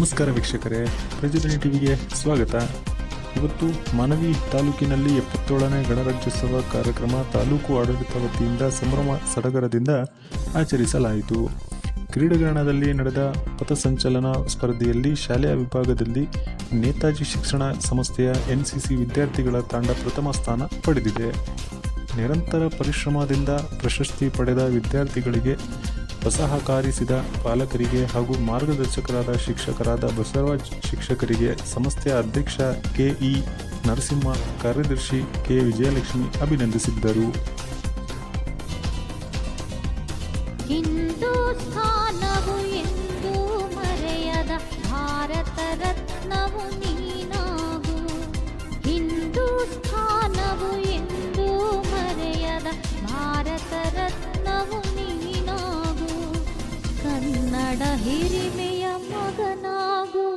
ನಮಸ್ಕಾರ ವೀಕ್ಷಕರೇ ಪ್ರಜಾಧ್ವನಿ ಟಿವಿಗೆ ಸ್ವಾಗತ. ಇವತ್ತು ಮಾನವಿ ತಾಲೂಕಿನಲ್ಲಿ ಎಪ್ಪತ್ತೇಳನೇ ಗಣರಾಜ್ಯೋತ್ಸವ ಕಾರ್ಯಕ್ರಮ ತಾಲೂಕು ಆಡಳಿತ ವತಿಯಿಂದ ಸಂಭ್ರಮ ಸಡಗರದಿಂದ ಆಚರಿಸಲಾಯಿತು. ಕ್ರೀಡಾಂಗಣದಲ್ಲಿ ನಡೆದ ಪಥಸಂಚಲನ ಸ್ಪರ್ಧೆಯಲ್ಲಿ ಶಾಲೆಯ ವಿಭಾಗದಲ್ಲಿ ನೇತಾಜಿ ಶಿಕ್ಷಣ ಸಂಸ್ಥೆಯ ಎನ್ಸಿಸಿ ವಿದ್ಯಾರ್ಥಿಗಳ ತಂಡ ಪ್ರಥಮ ಸ್ಥಾನ ಪಡೆದಿದೆ. ನಿರಂತರ ಪರಿಶ್ರಮದಿಂದ ಪ್ರಶಸ್ತಿ ಪಡೆದ ವಿದ್ಯಾರ್ಥಿಗಳಿಗೆ ಸಹಕಾರಿಸಿದ ಪಾಲಕರಿಗೆ ಹಾಗೂ ಮಾರ್ಗದರ್ಶಕರಾದ ಶಿಕ್ಷಕರಾದ ಬಸವರಾಜ್ ಶಿಕ್ಷಕರಿಗೆ ಸಂಸ್ಥೆಯ ಅಧ್ಯಕ್ಷ ಕೆಇ ನರಸಿಂಹ ಕಾರ್ಯದರ್ಶಿ ಕೆ ವಿಜಯಲಕ್ಷ್ಮಿ ಅಭಿನಂದಿಸಿದ್ದರು. ಹಿಂದೂಸ್ಥಾನವು ಎಂದು ಮರೆಯದ ಭಾರತ ರತ್ನವು ಕನ್ನಡ ಹಿರಿಮೆಯ ಮಗನಾಗು.